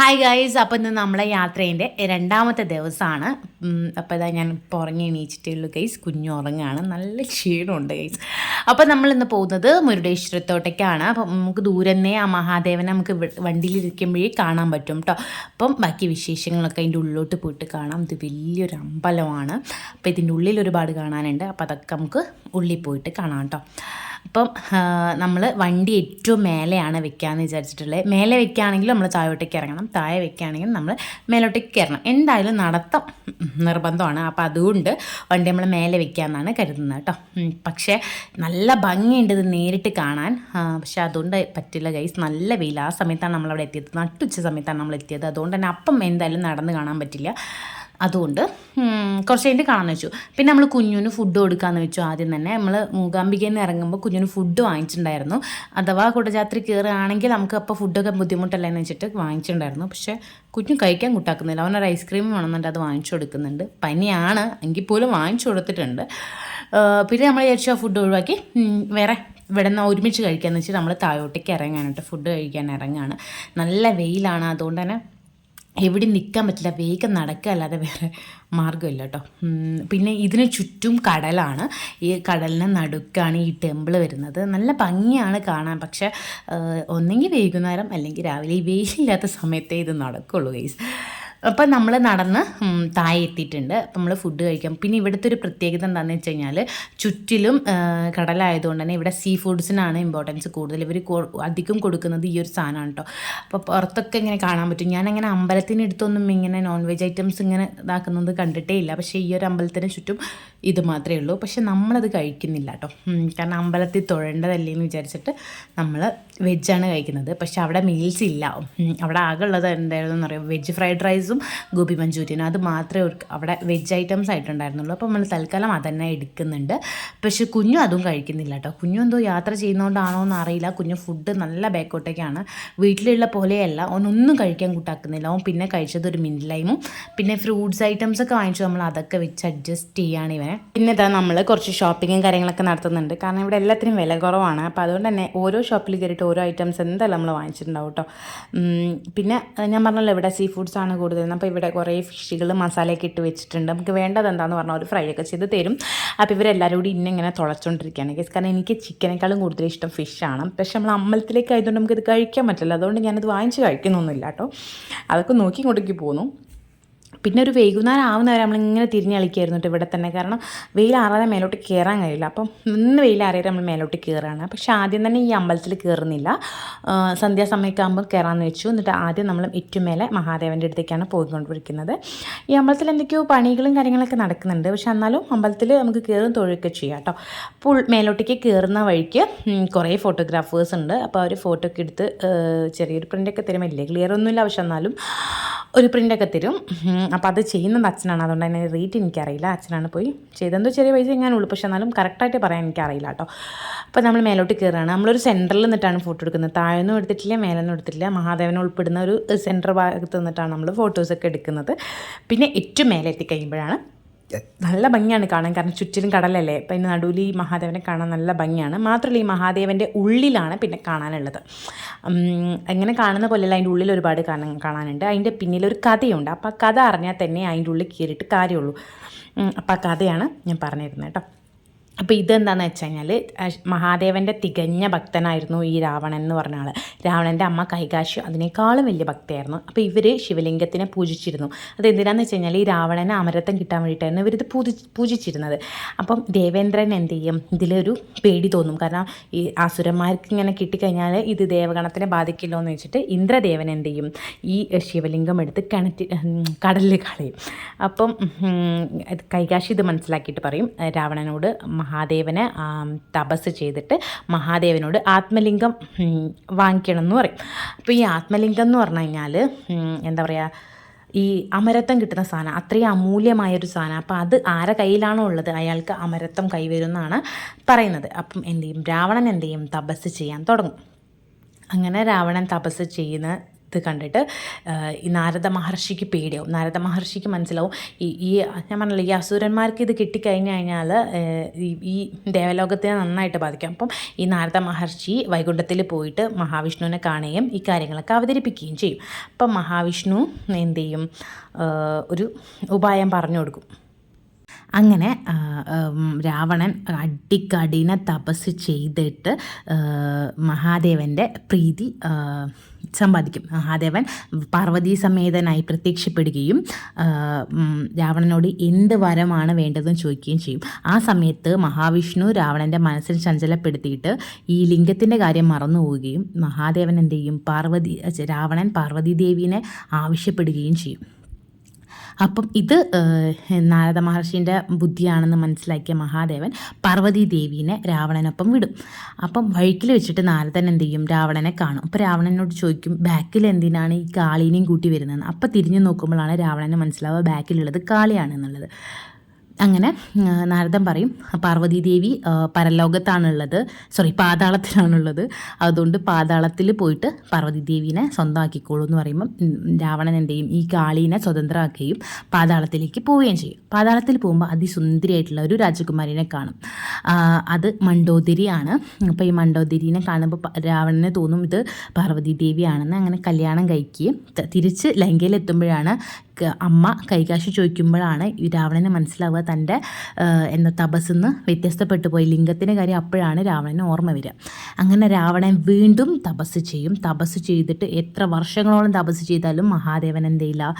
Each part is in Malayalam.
ഹായ് ഗൈസ് അപ്പോൾ ഇന്ന് നമ്മളെ യാത്രേന്റെ രണ്ടാമത്തെ ദിവസമാണ് അപ്പോൾ ഇതാ ഞാൻ ഇപ്പോൾ ഉറങ്ങി എണീച്ചിട്ടുള്ളൂ ഗൈസ് കുഞ്ഞു ഉറങ്ങാണ്. നല്ല ക്ഷീണമുണ്ട് ഗൈസ് അപ്പോൾ നമ്മൾ ഇന്ന് പോകുന്നത് മുരുടേശ്വരത്തോട്ടേക്കാണ്. അപ്പം നമുക്ക് ദൂരന്നേ ആ മഹാദേവനെ നമുക്ക് വണ്ടിയിലിരിക്കുമ്പോഴേ കാണാൻ പറ്റും കേട്ടോ അപ്പം ബാക്കി വിശേഷങ്ങളൊക്കെ അതിന്റെ ഉള്ളിലോട്ട് പോയിട്ട് കാണാം. ഇത് വലിയൊരു അമ്പലമാണ്. അപ്പോൾ ഇതിന്റെ ഉള്ളിൽ ഒരുപാട് കാണാനുണ്ട്. അപ്പോൾ അതൊക്കെ നമുക്ക് ഉള്ളിൽ പോയിട്ട് കാണാം കേട്ടോ അപ്പം നമ്മൾ വണ്ടി ഏറ്റവും മേലെയാണ് വെക്കാമെന്ന് വിചാരിച്ചിട്ടുള്ളത് മേലെ വെക്കുകയാണെങ്കിൽ നമ്മൾ താഴോട്ടേക്ക് ഇറങ്ങണം. താഴെ വെക്കുകയാണെങ്കിൽ നമ്മൾ മേലോട്ടേക്ക് കയറണം. എന്തായാലും നടത്തം നിർബന്ധമാണ്. അപ്പോൾ അതുകൊണ്ട് വണ്ടി നമ്മൾ മേലെ വെക്കാമെന്നാണ് കരുതുന്നത് കേട്ടോ. പക്ഷേ നല്ല ഭംഗിയുണ്ട് ഇത് നേരിട്ട് കാണാൻ. പക്ഷേ അതുകൊണ്ട് പറ്റില്ല ഗൈസ് നല്ല വെയിൽ. ആ സമയത്താണ് നമ്മളവിടെ എത്തിയത്. നട്ടുച്ച സമയത്താണ് നമ്മൾ എത്തിയത് അതുകൊണ്ട് തന്നെ അപ്പം എന്തായാലും നടന്ന് കാണാൻ പറ്റില്ല. അതുകൊണ്ട് കുറച്ച് കഴിഞ്ഞിട്ട് കാണാമെന്ന് വെച്ചു. പിന്നെ നമ്മൾ കുഞ്ഞിന് ഫുഡ് കൊടുക്കാന്ന് വെച്ചു ആദ്യം തന്നെ. നമ്മൾ മൂകാംബികയിൽ നിന്ന് ഇറങ്ങുമ്പോൾ കുഞ്ഞിന് ഫുഡ് വാങ്ങിച്ചിട്ടുണ്ടായിരുന്നു. അഥവാ കുടജാത്രി കയറുകയാണെങ്കിൽ നമുക്ക് അപ്പോൾ ഫുഡൊക്കെ ബുദ്ധിമുട്ടല്ല എന്ന് വെച്ചിട്ട് വാങ്ങിച്ചിട്ടുണ്ടായിരുന്നു. പക്ഷേ കുഞ്ഞു കഴിക്കാൻ കൂട്ടാക്കുന്നില്ല. അവനൊരു ഐസ്ക്രീം വേണമെന്നുണ്ട് അത് വാങ്ങിച്ചു കൊടുക്കുന്നുണ്ട്. പനിയാണ് എങ്കിൽ പോലും വാങ്ങിച്ചു കൊടുത്തിട്ടുണ്ട്. പിന്നെ നമ്മൾ വിചാരിച്ചു ആ ഫുഡ് ഒഴിവാക്കി. വേറെ ഇവിടെ നിന്ന് ഒരുമിച്ച് കഴിക്കാമെന്ന് വെച്ചിട്ട് നമ്മൾ താഴോട്ടേക്ക് ഇറങ്ങാനായിട്ട് ഫുഡ് കഴിക്കാൻ ഇറങ്ങാണ്. നല്ല വെയിലാണ്. അതുകൊണ്ട് തന്നെ എവിടെയും നിൽക്കാൻ പറ്റില്ല വേഗം നടക്കുക അല്ലാതെ വേറെ മാർഗമില്ല കേട്ടോ പിന്നെ ഇതിന് ചുറ്റും കടലാണ്. ഈ കടലിന് നടുക്കാണ് ഈ ടെമ്പിൾ വരുന്നത്. നല്ല ഭംഗിയാണ് കാണാൻ. പക്ഷേ ഒന്നെങ്കിൽ വൈകുന്നേരം അല്ലെങ്കിൽ രാവിലെ ഈ വെയിലില്ലാത്ത സമയത്തേ ഇത് നടക്കുള്ളൂ ഗൈസ് അപ്പം നമ്മൾ നടന്ന് താഴെ എത്തിയിട്ടുണ്ട്. അപ്പം നമ്മൾ ഫുഡ് കഴിക്കാം. പിന്നെ ഇവിടുത്തെ ഒരു പ്രത്യേകത എന്താണെന്ന് വെച്ച് കഴിഞ്ഞാൽ ചുറ്റിലും കടലായതുകൊണ്ട് തന്നെ ഇവിടെ സീ ഫുഡ്സിനാണ് ഇമ്പോർട്ടൻസ് കൂടുതൽ ഇവർ അധികം കൊടുക്കുന്നത് ഈ ഒരു സാധനമാണ് കേട്ടോ അപ്പോൾ പുറത്തൊക്കെ ഇങ്ങനെ കാണാൻ പറ്റും. ഞാനങ്ങനെ അമ്പലത്തിനടുത്തൊന്നും ഇങ്ങനെ നോൺ വെജ് ഐറ്റംസ് ഇങ്ങനെ ഇതാക്കുന്നത് കണ്ടിട്ടേ ഇല്ല. പക്ഷേ ഈ ഒരു അമ്പലത്തിന് ചുറ്റും ഇത് മാത്രമേ ഉള്ളൂ. പക്ഷേ നമ്മളത് കഴിക്കുന്നില്ല കേട്ടോ കാരണം അമ്പലത്തിൽ തൊഴേണ്ടതല്ലേ എന്ന് വിചാരിച്ചിട്ട് നമ്മൾ വെജാണ് കഴിക്കുന്നത്. പക്ഷേ അവിടെ മീൽസ് ഇല്ല. അവിടെ ആകെ ഉള്ളത് എന്തായിരുന്നു പറയുക വെജ് ഫ്രൈഡ് റൈസും ഗോപി മഞ്ചൂരിയനും അത് മാത്രമേ അവിടെ വെജ് ഐറ്റംസ് ആയിട്ടുണ്ടായിരുന്നുള്ളൂ. അപ്പോൾ നമ്മൾ തൽക്കാലം അതന്നെ എടുക്കുന്നുണ്ട്. പക്ഷേ കുഞ്ഞു അതും കഴിക്കുന്നില്ല കേട്ടോ. കുഞ്ഞു എന്തോ യാത്ര ചെയ്യുന്നതുകൊണ്ടാണോ എന്ന് അറിയില്ല കുഞ്ഞു ഫുഡ് നല്ല ബാക്കോട്ടേക്കാണ്. വീട്ടിലുള്ള പോലെയല്ല. ഓനൊന്നും കഴിക്കാൻ കൂട്ടാക്കുന്നില്ല. ഓൻ പിന്നെ കഴിച്ചത് ഒരു മിൻലൈമും പിന്നെ ഫ്രൂട്ട്സ് ഐറ്റംസ് ഒക്കെ വാങ്ങിച്ചു. നമ്മൾ അതൊക്കെ വെച്ച് അഡ്ജസ്റ്റ് ചെയ്യാണ് ഇവനെ. പിന്നെ ഇതാ നമ്മൾ കുറച്ച് ഷോപ്പിങ്ങും കാര്യങ്ങളൊക്കെ നടത്തുന്നുണ്ട്. കാരണം ഇവിടെ എല്ലാത്തിനും വില കുറവാണ്. അപ്പോൾ അതുകൊണ്ട് തന്നെ ഓരോ ഷോപ്പിൽ കയറിയിട്ട് ഓരോ ഐറ്റംസ് എന്തായാലും നമ്മൾ വാങ്ങിച്ചിട്ടുണ്ടാവും കേട്ടോ. പിന്നെ ഞാൻ പറഞ്ഞല്ലോ ഇവിടെ സീ ഫുഡ്സ് ആണ് കൂടുതൽ അപ്പോൾ ഇവിടെ കുറേ ഫിഷുകൾ മസാലയൊക്കെ ഇട്ട് വെച്ചിട്ടുണ്ട്. നമുക്ക് വേണ്ടത് എന്താണെന്ന് പറഞ്ഞാൽ ഒരു ഫ്രൈ ഒക്കെ ചെയ്ത് തരും. അപ്പോൾ ഇവരെല്ലാവരും കൂടി ഇന്നെ ഇങ്ങനെ തുളച്ചുകൊണ്ടിരിക്കുകയാണ് കേസ് കാരണം എനിക്ക് ചിക്കനേക്കാളും കൂടുതൽ ഇഷ്ടം ഫിഷാണ്. പക്ഷേ നമ്മൾ അമ്പലത്തിലേക്ക് ആയതുകൊണ്ട് നമുക്കിത് കഴിക്കാൻ പറ്റില്ല. അതുകൊണ്ട് ഞാനത് വാങ്ങിച്ച് കഴിക്കുന്നൊന്നുമില്ല കേട്ടോ. അതൊക്കെ നോക്കി കൊണ്ടേക്ക് പോന്നു. പിന്നെ ഒരു വൈകുന്നേരം ആവുന്ന വരെ നമ്മളിങ്ങനെ തിരിഞ്ഞ് കളിക്കായിരുന്നു ഇവിടെ തന്നെ. കാരണം വെയിൽ ആറാതെ മേലോട്ട് കയറാൻ കഴിയില്ല. അപ്പം ഇന്ന് വെയിൽ ആറിയിട്ട് നമ്മൾ മേലോട്ട് കയറുകയാണ് പക്ഷേ ആദ്യം തന്നെ ഈ അമ്പലത്തിൽ കയറുന്നില്ല സന്ധ്യാസമയമൊക്കെ ആകുമ്പോൾ കയറാമെന്ന് വെച്ചു. എന്നിട്ട് ആദ്യം നമ്മൾ ഏറ്റവും മേലെ മഹാദേവന്റെ അടുത്തേക്കാണ് പോയിക്കൊണ്ടിരിക്കുന്നത്. ഈ അമ്പലത്തിൽ എന്തൊക്കെയോ പണികളും കാര്യങ്ങളൊക്കെ നടക്കുന്നുണ്ട്. പക്ഷെ എന്നാലും അമ്പലത്തിൽ നമുക്ക് കയറും തൊഴുകയൊക്കെ ചെയ്യാം കേട്ടോ. ഫുൾ മേലോട്ടേക്ക് കയറുന്ന വഴിക്ക് കുറേ ഫോട്ടോഗ്രാഫേഴ്സ് ഉണ്ട്. അപ്പോൾ അവർ ഫോട്ടോ ഒക്കെ എടുത്ത് ചെറിയൊരു പ്രിന്റൊക്കെ തരും. വലിയ ക്ലിയർ ഒന്നുമില്ല പക്ഷെ എന്നാലും ഒരു പ്രിന്റൊക്കെ തരും. അപ്പോൾ അത് ചെയ്യുന്നത് അച്ഛനാണ്. അതുകൊണ്ട് തന്നെ റേറ്റ് എനിക്കറിയില്ല. അച്ഛനാണ് പോയി ചെയ്തെന്തോ ചെറിയ പൈസ എങ്ങാനുള്ളൂ പക്ഷെ എന്നാലും കറക്റ്റായിട്ട് പറയാൻ എനിക്കറിയില്ല കേട്ടോ. അപ്പോൾ നമ്മൾ മേലോട്ട് കയറുകയാണ് നമ്മളൊരു സെന്ററിൽ നിന്നിട്ടാണ് ഫോട്ടോ എടുക്കുന്നത്. താഴെയൊന്നും എടുത്തിട്ടില്ല മേലൊന്നും എടുത്തിട്ടില്ല. മഹാദേവനെ ഉൾപ്പെടുന്ന ഒരു സെന്റർ ഭാഗത്ത് നിന്നിട്ടാണ് നമ്മൾ ഫോട്ടോസൊക്കെ എടുക്കുന്നത്. പിന്നെ ഏറ്റവും മേലെ എത്തിക്കഴിയുമ്പോഴാണ് നല്ല ഭംഗിയാണ് കാണാൻ. കാരണം ചുറ്റിലും കടലല്ലേ? അതിന് നടുവിൽ ഈ മഹാദേവനെ കാണാൻ നല്ല ഭംഗിയാണ്. മാത്രമല്ല ഈ മഹാദേവന്റെ ഉള്ളിലാണ് പിന്നെ കാണാനുള്ളത്. അങ്ങനെ കാണുന്ന പോലെയല്ല അതിന്റെ ഉള്ളിൽ ഒരുപാട് കാണാൻ കാണാനുണ്ട്. അതിന്റെ പിന്നിലൊരു കഥയുണ്ട്. അപ്പോൾ ആ കഥ അറിഞ്ഞാൽ തന്നെ അതിന്റെ ഉള്ളിൽ കയറിയിട്ട് കാര്യമുള്ളൂ. അപ്പോൾ ആ കഥയാണ് ഞാൻ പറഞ്ഞിരുന്നത് കേട്ടോ. അപ്പോൾ ഇതെന്താണെന്ന് വെച്ച് കഴിഞ്ഞാൽ മഹാദേവന്റെ തികഞ്ഞ ഭക്തനായിരുന്നു ഈ രാവണൻ എന്ന് പറഞ്ഞ ആൾ രാവണന്റെ അമ്മ കൈകാശു അതിനേക്കാളും വലിയ ഭക്തയായിരുന്നു. അപ്പോൾ ഇവർ ശിവലിംഗത്തിനെ പൂജിച്ചിരുന്നു. അത് എന്തിനാന്ന് വെച്ച് കഴിഞ്ഞാൽ ഈ രാവണന് അമരത്വം കിട്ടാൻ വേണ്ടിയിട്ടായിരുന്നു ഇവരിത് പൂജി പൂജിച്ചിരുന്നത്. അപ്പം ദേവേന്ദ്രൻ എന്ത് ചെയ്യും? ഇതിലൊരു പേടി തോന്നും. കാരണം ഈ അസുരന്മാർക്ക് ഇങ്ങനെ കിട്ടിക്കഴിഞ്ഞാൽ ഇത് ദേവഗണത്തിനെ ബാധിക്കില്ലോ എന്ന് വെച്ചിട്ട് ഇന്ദ്രദേവൻ എന്ത് ചെയ്യും? ഈ ശിവലിംഗം എടുത്ത് കിണറ്റി കടലിൽ കളയും. അപ്പം കൈകാശി ഇത് മനസ്സിലാക്കിയിട്ട് പറയും. രാവണനോട് മഹാദേവനെ തപസ് ചെയ്തിട്ട് മഹാദേവനോട് ആത്മലിംഗം വാങ്ങിക്കണം എന്ന് പറയും. അപ്പോൾ ഈ ആത്മലിംഗം എന്ന് പറഞ്ഞു കഴിഞ്ഞാൽ എന്താ പറയുക ഈ അമരത്വം കിട്ടുന്ന സാധനം അത്രയും അമൂല്യമായൊരു സാധനം. അപ്പോൾ അത് ആരെ കയ്യിലാണോ ഉള്ളത്? അയാൾക്ക് അമരത്വം കൈവരുമെന്നാണ് പറയുന്നത്. അപ്പം എന്ത് ചെയ്യും? രാവണൻ എന്ത് ചെയ്യും? തപസ് ചെയ്യാൻ തുടങ്ങും. അങ്ങനെ രാവണൻ തപസ് ചെയ്യുന്ന ഇത് കണ്ടിട്ട് ഈ നാരദ മഹർഷിക്ക് പേടിയാവും. നാരദ മഹർഷിക്ക് മനസ്സിലാവും ഈ ഞാൻ പറഞ്ഞില്ല ഈ അസുരന്മാർക്ക് ഇത് കിട്ടിക്കഴിഞ്ഞ് കഴിഞ്ഞാൽ ഈ ദേവലോകത്തെ നന്നായിട്ട് ബാധിക്കാം. അപ്പം ഈ നാരദ മഹർഷി വൈകുണ്ഠത്തിൽ പോയിട്ട് മഹാവിഷ്ണുവിനെ കാണുകയും ഈ കാര്യങ്ങളൊക്കെ അവതരിപ്പിക്കുകയും ചെയ്യും. അപ്പം മഹാവിഷ്ണു എന്ത് ചെയ്യും? ഒരു ഉപായം പറഞ്ഞു കൊടുക്കും. അങ്ങനെ രാവണൻ അടിക്കടിന തപസ് ചെയ്തിട്ട് മഹാദേവന്റെ പ്രീതി സമ്പാദിക്കും. മഹാദേവൻ പാർവതി സമേതനായി പ്രത്യക്ഷപ്പെടുകയും രാവണനോട് എന്ത് വരമാണ് വേണ്ടതെന്ന് ചോദിക്കുകയും ചെയ്യും. ആ സമയത്ത് മഹാവിഷ്ണു രാവണന്റെ മനസ്സിൽ ചഞ്ചലപ്പെടുത്തിയിട്ട് ഈ ലിംഗത്തിന്റെ കാര്യം മറന്നു പോവുകയും മഹാദേവൻ എന്ത് ചെയ്യും? പാർവതി രാവണൻ പാർവതി ദേവീനെ ആവശ്യപ്പെടുകയും ചെയ്യും. അപ്പം ഇത് നാരദ മഹർഷിന്റെ ബുദ്ധിയാണെന്ന് മനസ്സിലാക്കിയ മഹാദേവൻ പാർവതി ദേവീനെ രാവണനൊപ്പം വിടും. അപ്പം വഴിക്കിൽ വെച്ചിട്ട് നാരദൻ എന്ത് ചെയ്യും? രാവണനെ കാണും. അപ്പോൾ രാവണനോട് ചോദിക്കും ബാക്കിൽ എന്തിനാണ് ഈ കാളീനെയും കൂട്ടി വരുന്നതെന്ന്? അപ്പം തിരിഞ്ഞു നോക്കുമ്പോഴാണ് രാവണന് മനസ്സിലാവുക ബാക്കിലുള്ളത് കാളിയാണെന്നുള്ളത് അങ്ങനെ നാരദൻ പറയും പാർവതി ദേവി പരലോകത്താണുള്ളത് സോറി പാതാളത്തിലാണുള്ളത്. അതുകൊണ്ട് പാതാളത്തിൽ പോയിട്ട് പാർവതി ദേവീനെ സ്വന്തമാക്കിക്കോളൂ എന്ന് പറയുമ്പം രാവണൻ എന്ത് ചെയ്യും? ഈ കാളീനെ സ്വതന്ത്രമാക്കുകയും പാതാളത്തിലേക്ക് പോവുകയും ചെയ്യും. പാതാളത്തിൽ പോകുമ്പോൾ അതിസുന്ദരിയായിട്ടുള്ള ഒരു രാജകുമാരിനെ കാണും. അത് മണ്ടോദരിയാണ്. അപ്പോൾ ഈ മണ്ടോദരിനെ കാണുമ്പോൾ രാവണനെ തോന്നും ഇത് പാർവതി ദേവിയാണെന്ന് അങ്ങനെ കല്യാണം കഴിക്കുകയും തിരിച്ച് ലങ്കയിലെത്തുമ്പോഴാണ് അമ്മ കൈകാശി ചോദിക്കുമ്പോഴാണ് രാവണന് മനസ്സിലാവുക തന്റെ എന്താ തപസ്സെന്ന് വ്യത്യസ്തപ്പെട്ടു പോയി ലിംഗത്തിന്റെ കാര്യം അപ്പോഴാണ് രാവണന് ഓർമ്മ വരിക. അങ്ങനെ രാവണൻ വീണ്ടും തപസ് ചെയ്യും. തപസ് ചെയ്തിട്ട് എത്ര വർഷങ്ങളോളം തപസ് ചെയ്താലും മഹാദേവൻ എന്തെയില്ല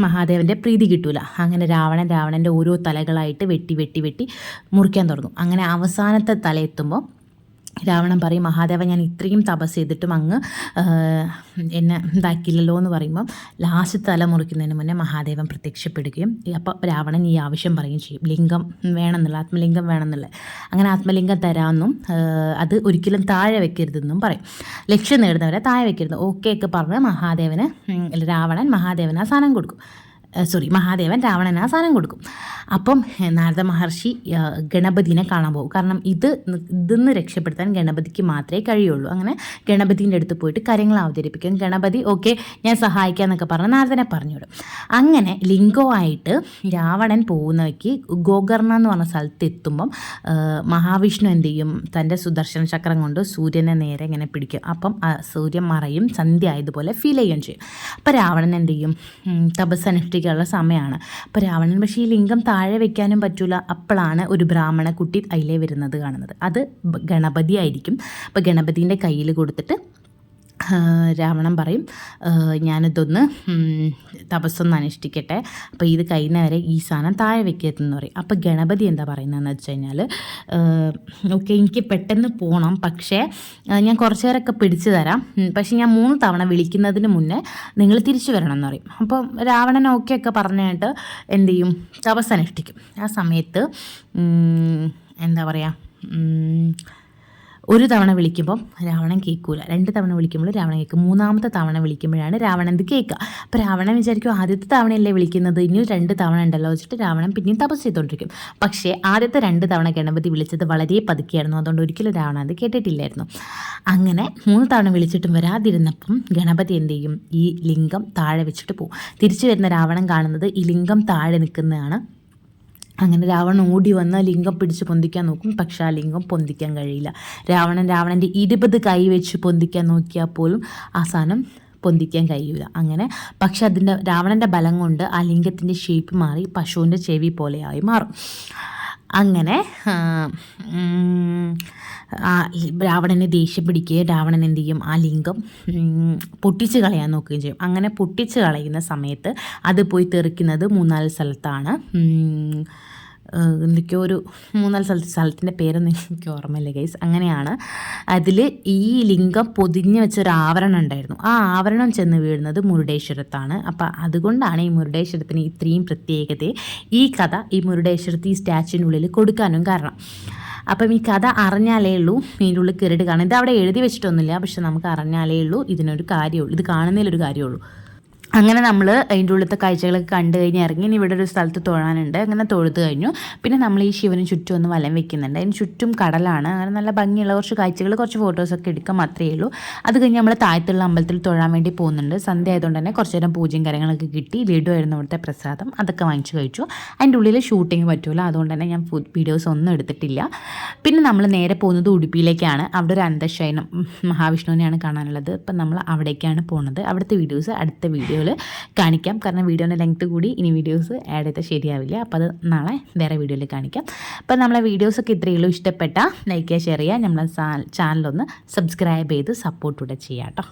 മഹാദേവന്റെ പ്രീതി കിട്ടൂല. അങ്ങനെ രാവണൻ രാവണന്റെ ഓരോ തലകളായിട്ട് വെട്ടി വെട്ടി വെട്ടി മുറിക്കാൻ തുടങ്ങും. അങ്ങനെ അവസാനത്തെ തല എത്തുമ്പോൾ രാവണൻ പറയും മഹാദേവ ഞാൻ ഇത്രയും തപസ് ചെയ്തിട്ടും അങ്ങ് എന്നെ ഇതാക്കില്ലല്ലോ എന്ന് പറയുമ്പം ലാസ്റ്റ് തല മുറിക്കുന്നതിന് മുന്നേ മഹാദേവൻ പ്രത്യക്ഷപ്പെടുകയും അപ്പോൾ രാവണൻ ഈ ആവശ്യം പറയുകയും ചെയ്യും ലിംഗം വേണമെന്നുള്ള ആത്മലിംഗം വേണമെന്നുള്ള. അങ്ങനെ ആത്മലിംഗം തരാമെന്നും അത് ഒരിക്കലും താഴെ വെക്കരുതെന്നും പറയും. ലക്ഷ്യം നേടുന്നവരെ താഴെ വെക്കരുത്. ഓക്കെ ഒക്കെ പറഞ്ഞ് മഹാദേവന് രാവണൻ മഹാദേവന് ആ സാധനം കൊടുക്കും. സോറി മഹാദേവൻ രാവണന് ആ സാധനം കൊടുക്കും. അപ്പം നാരദ മഹർഷി ഗണപതിനെ കാണാൻ പോകും. കാരണം ഇത് ഇതിന്ന് രക്ഷപ്പെടുത്താൻ ഗണപതിക്ക് മാത്രമേ കഴിയുള്ളൂ. അങ്ങനെ ഗണപതിന്റെ അടുത്ത് പോയിട്ട് കാര്യങ്ങൾ അവതരിപ്പിക്കും. ഗണപതി ഓക്കെ ഞാൻ സഹായിക്കാം എന്നൊക്കെ പറഞ്ഞ് നാരദനെ പറഞ്ഞുവിടും. അങ്ങനെ ലിംഗോ ആയിട്ട് രാവണൻ പോകുന്നവയ്ക്ക് ഗോകർണ എന്ന് പറഞ്ഞ സ്ഥലത്ത് എത്തുമ്പം മഹാവിഷ്ണു എന്ത് ചെയ്യും? തന്റെ സുദർശന ചക്രം കൊണ്ട് സൂര്യനെ നേരെ ഇങ്ങനെ പിടിക്കും. അപ്പം സൂര്യൻ മറയും സന്ധ്യ ആയതുപോലെ ഫീൽ ചെയ്യുകയും ചെയ്യും. അപ്പം രാവണൻ എന്ത് ചെയ്യും? തപസ്സനുഷ്ഠ തപസ് അനുഷ്ഠിക്കാനുള്ള സമയമാണ് അപ്പോൾ രാവണൻ പക്ഷേ ഈ ലിംഗം താഴെ വെക്കാനും പറ്റൂല. അപ്പോഴാണ് ഒരു ബ്രാഹ്മണ കുട്ടി അതിലേ വരുന്നത് കാണുന്നത്. അത് ഗണപതി ആയിരിക്കും അപ്പോൾ ഗണപതിന്റെ കയ്യിൽ കൊടുത്തിട്ട് രാവണൻ പറയും ഞാനിതൊന്ന് തപസ്സൊന്ന് അനുഷ്ഠിക്കട്ടെ. അപ്പോൾ ഇത് കഴിഞ്ഞവരെ ഈ സാധനം താഴെ വെക്കരുതെന്ന് പറയും. അപ്പോൾ ഗണപതി എന്താ പറയുന്നതെന്ന് വെച്ച് കഴിഞ്ഞാൽ ഓക്കെ എനിക്ക് പെട്ടെന്ന് പോകണം പക്ഷേ ഞാൻ കുറച്ച് നേരമൊക്കെ പിടിച്ചു തരാം. പക്ഷേ ഞാൻ മൂന്ന് തവണ വിളിക്കുന്നതിന് മുന്നേ നിങ്ങൾ തിരിച്ചു വരണം എന്ന് പറയും. അപ്പോൾ രാവണൻ ഓക്കെ ഒക്കെ പറഞ്ഞിട്ട് എന്ത് ചെയ്യും? തപസ് അനുഷ്ഠിക്കും ആ സമയത്ത് എന്താ പറയുക ഒരു തവണ വിളിക്കുമ്പം രാവണൻ കേൾക്കൂല രണ്ട് തവണ വിളിക്കുമ്പോൾ രാവണൻ കേൾക്കും. മൂന്നാമത്തെ തവണ വിളിക്കുമ്പോഴാണ് രാവണൻ ഇത് കേൾക്കുക അപ്പോൾ രാവണൻ വിചാരിക്കും ആദ്യത്തെ തവണയല്ലേ വിളിക്കുന്നത്. ഇനി രണ്ട് തവണ ഉണ്ടല്ലോ വെച്ചിട്ട് രാവണൻ പിന്നെയും തപസ് ചെയ്തുകൊണ്ടിരിക്കും പക്ഷേ ആദ്യത്തെ രണ്ട് തവണ ഗണപതി വിളിച്ചത് വളരെ പതുക്കെയായിരുന്നു. അതുകൊണ്ട് ഒരിക്കലും രാവണൻ അത് കേട്ടിട്ടില്ലായിരുന്നു. അങ്ങനെ മൂന്ന് തവണ വിളിച്ചിട്ടും വരാതിരുന്നപ്പം ഗണപതി എന്ത് ചെയ്യും? ഈ ലിംഗം താഴെ വെച്ചിട്ട് പോകും തിരിച്ചു വരുന്ന രാവണൻ കാണുന്നത് ഈ ലിംഗം താഴെ നിൽക്കുന്നതാണ് അങ്ങനെ രാവണൻ ഓടി വന്ന് ലിംഗം പിടിച്ച് പൊന്തിക്കാൻ നോക്കും. പക്ഷെ ആ ലിംഗം പൊന്തിക്കാൻ കഴിയില്ല. രാവണൻ രാവണന്റെ ഇരുപത് കൈ വെച്ച് പൊന്തിക്കാൻ നോക്കിയാൽ പോലും ആ സാധനം പൊന്തിക്കാൻ കഴിയില്ല അങ്ങനെ പക്ഷെ അതിന്റെ രാവണന്റെ ബലം കൊണ്ട് ആ ലിംഗത്തിന്റെ ഷേപ്പ് മാറി പശുവിന്റെ ചെവി പോലെയായി മാറും. അങ്ങനെ രാവണനെ ദേഷ്യം പിടിക്കുകയും രാവണൻ എന്ത് ചെയ്യും? ആ ലിംഗം പൊട്ടിച്ച് കളയാൻ നോക്കുകയും ചെയ്യും. അങ്ങനെ പൊട്ടിച്ച് കളയുന്ന സമയത്ത് അത് പോയി തെറിക്കുന്നത് മൂന്നാൽ സ്ഥലത്താണ്. എന്തൊക്കെയോ ഒരു മൂന്നാൽ സ്ഥലത്ത് സ്ഥലത്തിന്റെ പേരൊന്നും എനിക്ക് ഓർമ്മയില്ല ഗൈസ് അങ്ങനെയാണ്. അതിൽ ഈ ലിംഗം പൊതിഞ്ഞ് വെച്ചൊരു ആവരണം ഉണ്ടായിരുന്നു. ആ ആവരണം ചെന്ന് വീഴുന്നത് മുരുടേശ്വരത്താണ്. അപ്പോൾ അതുകൊണ്ടാണ് ഈ മുരുടേശ്വരത്തിന് ഇത്രയും പ്രത്യേകത ഈ കഥ ഈ മുരുടേശ്വരത്ത് ഈ സ്റ്റാച്ചുവിനുള്ളിൽ കൊടുക്കാനും കാരണം. അപ്പം ഈ കഥ അറിഞ്ഞാലേ ഉള്ളൂ ഇതിന്റെ ഉള്ളിൽ കയറിയിട്ട് കാണാം. ഇത് അവിടെ എഴുതി വെച്ചിട്ടൊന്നുമില്ല പക്ഷെ നമുക്ക് അറിഞ്ഞാലേ ഉള്ളൂ ഇതിനൊരു കാര്യമുള്ളൂ. ഇത് കാണുന്നതിലൊരു കാര്യമുള്ളൂ. അങ്ങനെ നമ്മൾ അതിന്റെ ഉള്ളിലത്തെ കാഴ്ചകളൊക്കെ കണ്ടു കഴിഞ്ഞ് ഇറങ്ങി ഇനി ഇവിടെ ഒരു സ്ഥലത്ത് തൊഴാനുണ്ട്. അങ്ങനെ തൊഴുത് കഴിഞ്ഞു. പിന്നെ നമ്മൾ ഈ ശിവന് ചുറ്റും ഒന്ന് വലം വെക്കുന്നുണ്ട്. അതിന് ചുറ്റും കടലാണ്. അങ്ങനെ നല്ല ഭംഗിയുള്ള കുറച്ച് കാഴ്ചകൾ കുറച്ച് ഫോട്ടോസൊക്കെ എടുക്കാൻ മാത്രമേ ഉള്ളൂ. അത് കഴിഞ്ഞ് നമ്മൾ താഴത്തുള്ള അമ്പലത്തിൽ തൊഴാൻ വേണ്ടി പോകുന്നുണ്ട്. സന്ധ്യ ആയതുകൊണ്ട് തന്നെ കുറച്ച് നേരം പൂജയും കാര്യങ്ങളൊക്കെ കിട്ടി. ലഡു ആയിരുന്നു ഇവിടുത്തെ പ്രസാദം. അതൊക്കെ വാങ്ങിച്ചു കഴിച്ചു. അതിന്റെ ഉള്ളിൽ ഷൂട്ടിങ് പറ്റൂല. അതുകൊണ്ട് തന്നെ ഞാൻ വീഡിയോസ് ഒന്നും എടുത്തിട്ടില്ല. പിന്നെ നമ്മൾ നേരെ പോകുന്നത് ഉടുപ്പിയിലേക്കാണ്. അവിടെ ഒരു അന്തശയനം മഹാവിഷ്ണുവിനെയാണ് കാണാനുള്ളത്. അപ്പം നമ്മൾ അവിടേക്കാണ് പോകുന്നത്. അവിടുത്തെ വീഡിയോസ് അടുത്ത വീഡിയോയിൽ കാണിക്കാം. കാരണം വീഡിയോന്റെ ലെങ്ത്ത് കൂടി ഇനി വീഡിയോസ് ആഡ് ചെയ്താൽ ശരിയാവില്ല. അപ്പോൾ അത് നാളെ വേറെ വീഡിയോയിൽ കാണിക്കാം. അപ്പോൾ നമ്മളെ വീഡിയോസൊക്കെ ഇത്രയേ ഉള്ളൂ. ഇഷ്ടപ്പെട്ട ലൈക്ക് ചെയ്യുക. ഷെയർ ചെയ്യുക നമ്മളെ ചാനലൊന്ന് സബ്സ്ക്രൈബ് ചെയ്ത് സപ്പോർട്ട് കൂടെ ചെയ്യാം കേട്ടോ